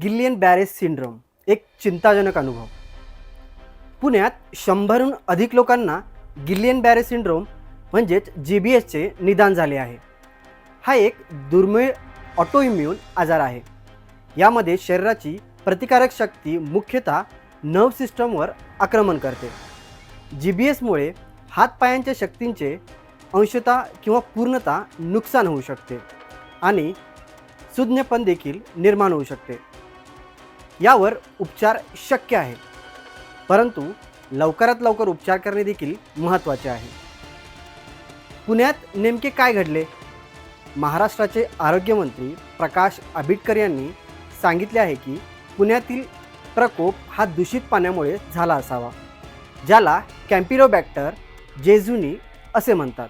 गिल्लियन बॅरेस syndrome एक चिंताजनक अनुभव. पुण्यात शंभरहून अधिक लोकांना गिल्लियन बॅरेस सिंड्रोम म्हणजेच जी बी एसचे निदान झाले आहे. हा एक दुर्मिळ ऑटोइम्युन आजार आहे. यामध्ये शरीराची प्रतिकारक शक्ती मुख्यतः नर्व सिस्टमवर आक्रमण करते. जी बी एसमुळे हातपायांच्या शक्तींचे अंशता किंवा पूर्णता नुकसान होऊ शकते आणि सुज्ञपण देखील निर्माण होऊ शकते. यावर उपचार शक्य आहे. परंतु लवकरात लवकर उपचार करणे देखील महत्त्वाचे आहे. पुण्यात नेमके काय घडले? महाराष्ट्राचे आरोग्यमंत्री प्रकाश आंबेडकर यांनी सांगितले आहे की पुण्यातील प्रकोप हा दूषित पाण्यामुळे झाला असावा ज्याला कॅम्पिरोबॅक्टर जेझुनी असे म्हणतात.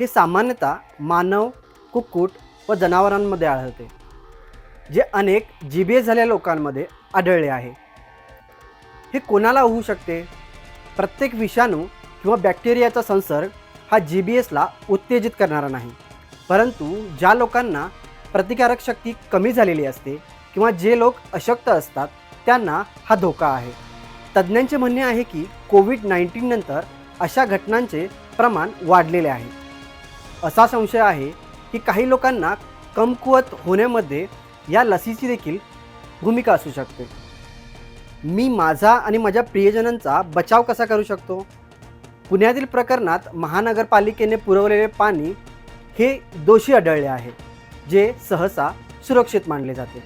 हे सामान्यतः मानव कुक्कुट व जनावरांमध्ये आढळते. जे अनेक जी बी एस झालेल्या लोकांमध्ये आढळले आहे. हे कोणाला होऊ शकते? प्रत्येक विषाणू किंवा बॅक्टेरियाचा संसर्ग हा जी बी एसला उत्तेजित करणारा नाही. परंतु ज्या लोकांना प्रतिकारक शक्ती कमी झालेली असते किंवा जे लोक अशक्त असतात त्यांना हा धोका आहे. तज्ज्ञांचे म्हणणे आहे की कोविड नाईन्टीन नंतर अशा घटनांचे प्रमाण वाढलेले आहे. असा संशय आहे की काही लोकांना कमकुवत होण्यामध्ये या लसीची देखील भूमिका असू शकते. मी माझा आणि माझ्या प्रियजनांचा बचाव कसा करू शकतो? पुण्यातील प्रकरणात महानगरपालिकेने पुरवलेले पाणी हे दोषी आढळले आहे जे सहसा सुरक्षित मानले जाते.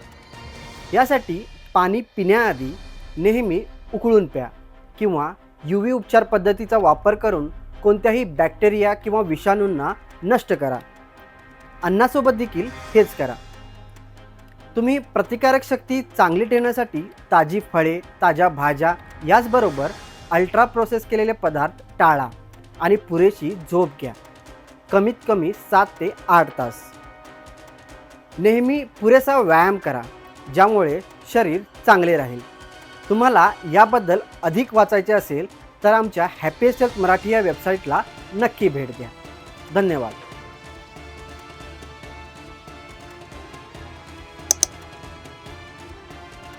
यासाठी पाणी पिण्याआधी नेहमी उकळून प्या किंवा यू व्ही उपचार पद्धतीचा वापर करून कोणत्याही बॅक्टेरिया किंवा विषाणूंना नष्ट करा. अन्नासोबत देखील हेच करा. तुम्ही प्रतिकारक शक्ती चांगली ठेवण्यासाठी ताजी फळे ताज्या भाज्या याचबरोबर अल्ट्रा प्रोसेस केलेले पदार्थ टाळा आणि पुरेशी झोप घ्या. कमीत कमी सात ते आठ तास. नेहमी पुरेसा व्यायाम करा ज्यामुळे शरीर चांगले राहील. तुम्हाला याबद्दल अधिक वाचायचे असेल तर आमच्या हॅपीएस्ट मराठी या वेबसाईटला नक्की भेट द्या. धन्यवाद.